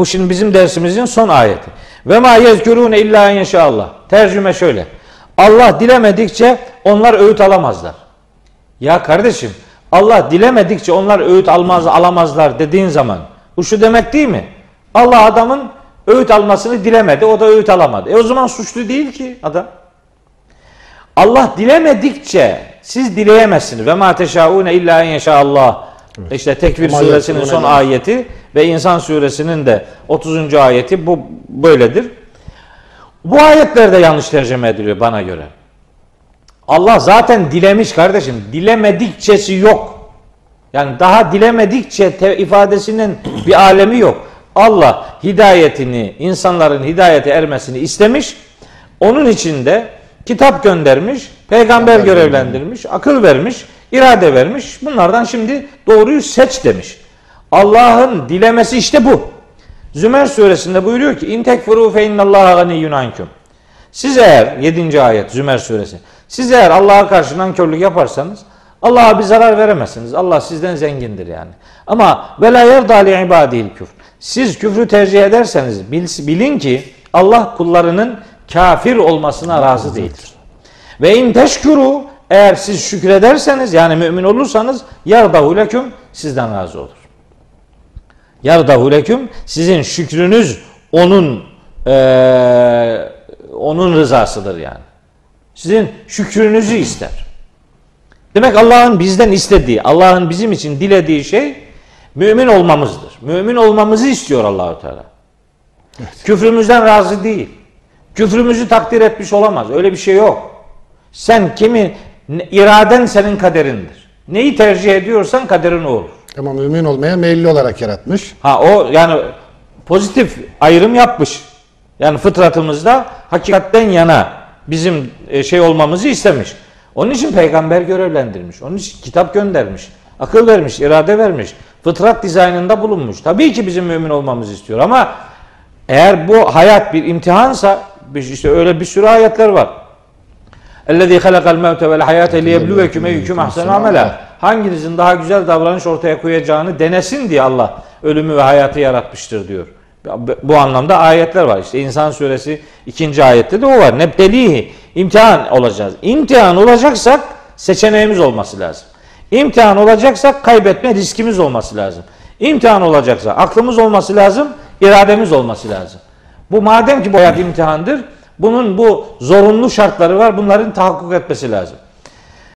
Bu şimdi bizim dersimizin son ayeti. Ve ma yezkurune illa inşallah. Tercüme şöyle. Allah dilemedikçe onlar öğüt alamazlar. Ya kardeşim Allah dilemedikçe onlar öğüt almaz alamazlar dediğin zaman bu şu demek değil mi? Allah adamın öğüt almasını dilemedi. O da öğüt alamadı. E o zaman suçlu değil ki adam. Allah dilemedikçe siz dileyemezsiniz. Ve ma teşaune illa inşallah. İşte Tekvir Ama suresinin yok, son ayeti ve İnsan suresinin de 30. ayeti bu böyledir. Bu ayetler de yanlış tercüme ediliyor bana göre. Allah zaten dilemiş kardeşim. Dilemedikçesi yok. Yani daha dilemedikçe te- ifadesinin bir alemi yok. Allah hidayetini, insanların hidayete ermesini istemiş. Onun için de kitap göndermiş, peygamber görevlendirmiş, akıl vermiş, irade vermiş. Bunlardan şimdi doğruyu seç demiş. Allah'ın dilemesi işte bu. Zümer suresinde buyuruyor ki in tekfuru fe innallaha ganiyyun ankum. Siz eğer 7. ayet Zümer suresi. Siz eğer Allah'a karşı nankörlük yaparsanız Allah'a bir zarar veremezsiniz. Allah sizden zengindir yani. Ama ve la yerda li ibadil küfr. Siz küfrü tercih ederseniz bil- bilin ki Allah kullarının kafir olmasına razı değildir. Ve in teşkuru eğer siz şükrederseniz yani mümin olursanız yardahu leküm sizden razı olur. Yardahu leküm sizin şükrünüz onun eee, onun rızasıdır yani. Sizin şükrünüzü ister. Demek Allah'ın bizden istediği, Allah'ın bizim için dilediği şey mümin olmamızdır. Mümin olmamızı istiyor Allahu Teala. Küfrümüzden razı değil. Küfrümüzü takdir etmiş olamaz. Öyle bir şey yok. Sen kimi iraden senin kaderindir. Neyi tercih ediyorsan kaderin o olur. Ama mümin olmaya meyilli olarak yaratmış. Ha o yani pozitif ayrım yapmış. Yani fıtratımızda hakikatten yana bizim e, şey olmamızı istemiş. Onun için peygamber görevlendirmiş. Onun için kitap göndermiş. Akıl vermiş, irade vermiş. Fıtrat dizaynında bulunmuş. Tabii ki bizim mümin olmamızı istiyor ama eğer bu hayat bir imtihansa işte öyle bir sürü ayetler var. اَلَّذ۪ي خَلَقَ الْمَوْتَ وَالْحَيَاةَ لِيَبْلُوَكُمْ اَيُّكُمْ اَحْسَنُ عَمَلًا Hanginizin daha güzel davranış ortaya koyacağını denesin diye Allah ölümü ve hayatı yaratmıştır diyor. Bu anlamda ayetler var. İşte İnsan suresi ikinci ayette de o var. Nebtelihi imtihan olacağız. İmtihan olacaksak seçeneğimiz olması lazım. İmtihan olacaksak kaybetme riskimiz olması lazım. İmtihan olacaksa aklımız olması lazım, irademiz olması lazım. Bu madem ki bu hayat imtihandır, bunun bu zorunlu şartları var. Bunların tahakkuk etmesi lazım.